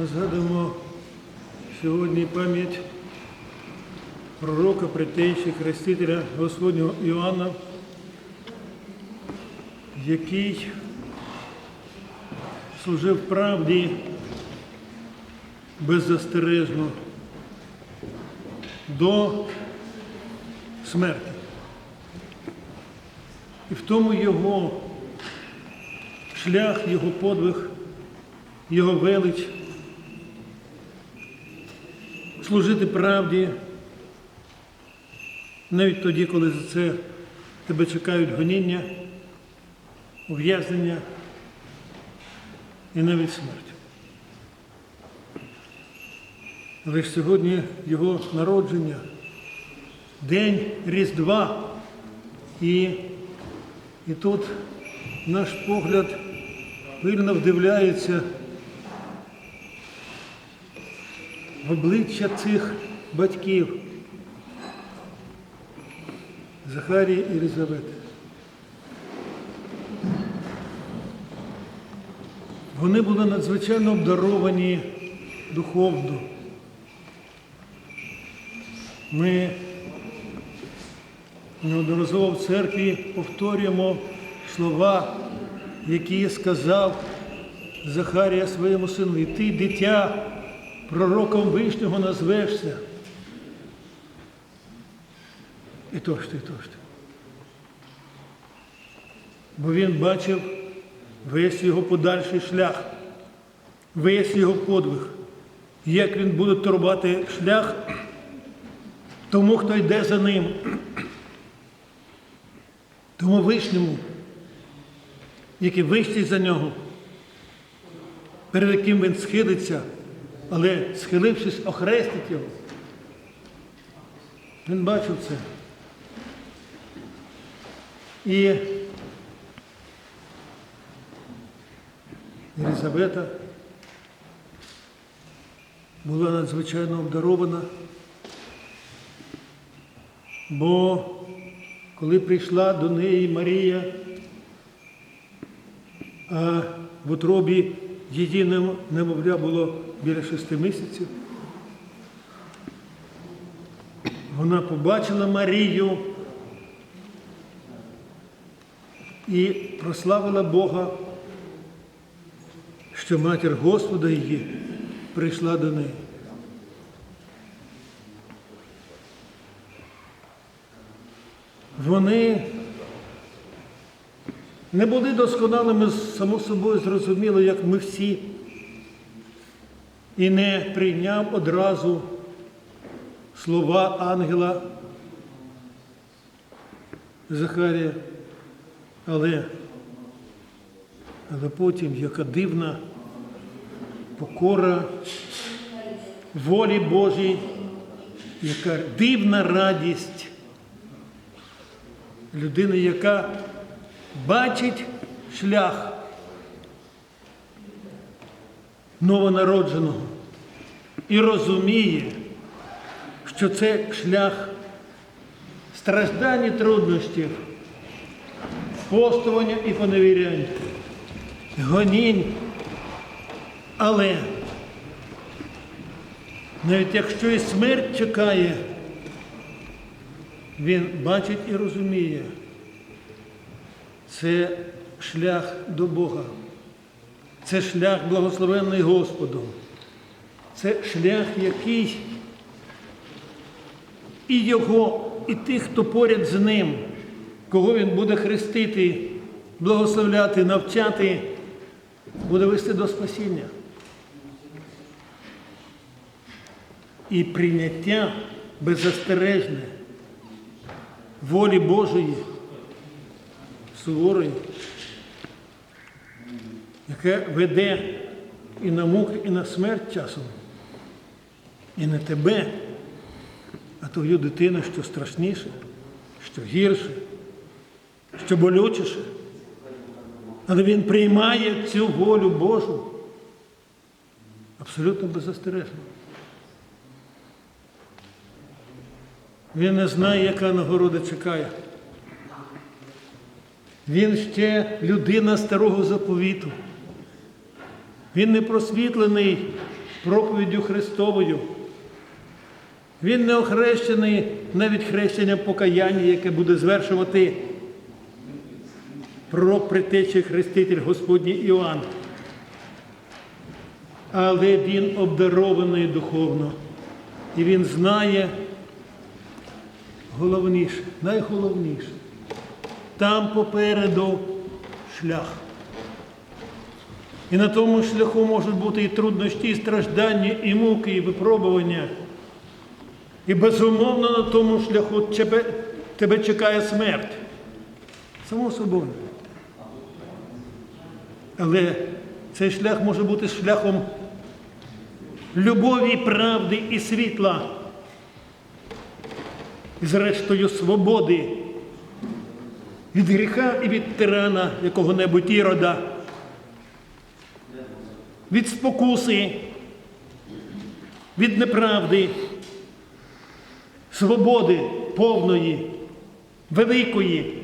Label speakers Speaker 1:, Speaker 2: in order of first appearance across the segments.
Speaker 1: Ми згадуємо сьогодні пам'ять пророка, притейші, хрестителя Господнього Іоанна, який служив правді беззастережно до смерті. І в тому його шлях, його подвиг, його велич служити правді навіть тоді, коли за це тебе чекають гоніння, ув'язнення і навіть смерть. Але ж сьогодні його народження, день Різдва, і, і тут наш погляд пильно вдивляється в обличчя цих батьків Захарії і Елізавети. Вони були надзвичайно обдаровані духовно. Ми неодноразово в церкві повторюємо слова, які сказав Захарія своєму сину. І ти, дитя, пророком Вишнього назвешся. І то і то ж ти. Бо він бачив весь його подальший шлях, весь його подвиг, як він буде турбати шлях тому, хто йде за ним, тому вишньому, який вищий за нього, перед яким він схилиться, але схилившись, охрестить його. Він бачив це. І Єлизавета була надзвичайно обдарована, бо коли прийшла до неї Марія, а в утробі її нем- немовля було біля шести місяців, вона побачила Марію і прославила Бога, що матір Господа її прийшла до неї. Вони не були досконалими, само собою зрозуміло, як ми всі, і не прийняв одразу слова ангела Захарія, але, але потім яка дивна покора волі Божій, яка дивна радість людини, яка бачить шлях новонародженого і розуміє, що це шлях страждань і труднощів, постування і поневірянь, гонінь, але навіть якщо і смерть чекає, він бачить і розуміє, це шлях до Бога, це шлях благословенний Господом, це шлях, який і його, і тих, хто поряд з ним, кого він буде хрестити, благословляти, навчати, буде вести до спасіння. І прийняття беззастережне волі Божої, суворої, яке веде і на муки, і на смерть часом, і не тебе, а твою дитину, що страшніше, що гірше, що болючіше. Але він приймає цю волю Божу абсолютно беззастережно. Він не знає, яка нагорода чекає. Він ще людина старого заповіту. Він не просвітлений проповіддю Христовою. Він не охрещений навіть хрещення покаяння, яке буде звершувати про притечі хреститель Господній Іоанн. Але він обдарований духовно. І він знає головніше, найголовніше. Там попереду шлях. І на тому шляху можуть бути і труднощі, і страждання, і муки, і випробування. І безумовно на тому шляху тебе, тебе чекає смерть. Само собою. Але цей шлях може бути шляхом любові, правди і світла. І зрештою свободи від гріха і від тирана якого-небудь ірода, від спокуси, від неправди, свободи повної, великої,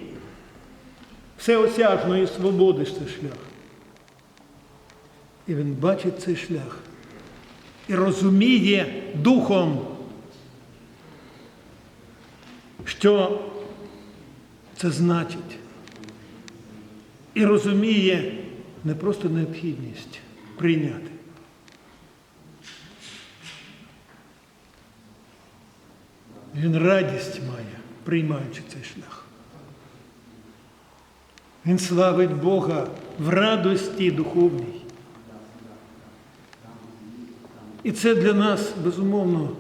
Speaker 1: всеосяжної свободи ж це шлях. І він бачить цей шлях і розуміє духом, що це значить. І розуміє не просто необхідність прийняти. Він радість має, приймаючи цей шлях. Він славить Бога в радості духовній. І це для нас, безумовно,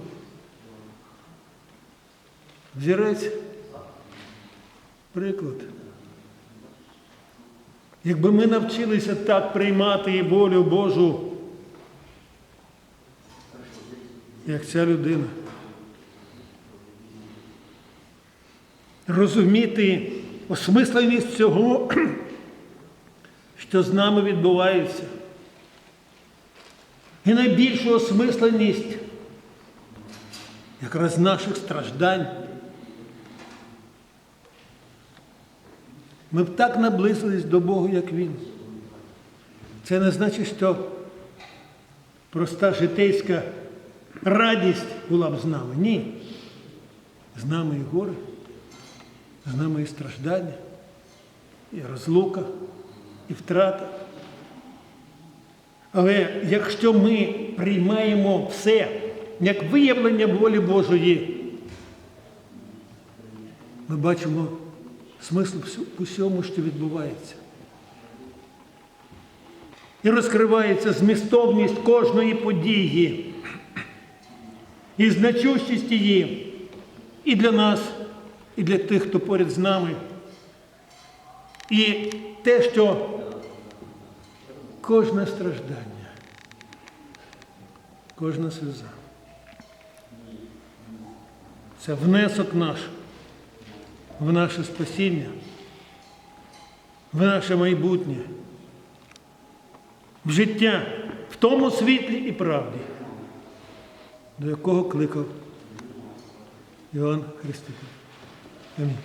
Speaker 1: взірець, приклад. Якби ми навчилися так приймати і волю Божу, як ця людина, розуміти осмисленість цього, що з нами відбувається. І найбільшу осмисленість якраз наших страждань. Ми б так наблизились до Бога, як Він. Це не значить, що проста житейська радість була б з нами. Ні. З нами і горе, з нами і страждання, і розлука, і втрата. Але якщо ми приймаємо все як виявлення волі Божої, ми бачимо смисл в усьому, що відбувається. І розкривається змістовність кожної події і значущість її і для нас, і для тих, хто поряд з нами. І те, що кожне страждання, кожна сльоза. Це внесок наш в наше спасіння, в наше майбутнє, в життя в тому світлі і правді, до якого кликав Іван Христитель. Амінь.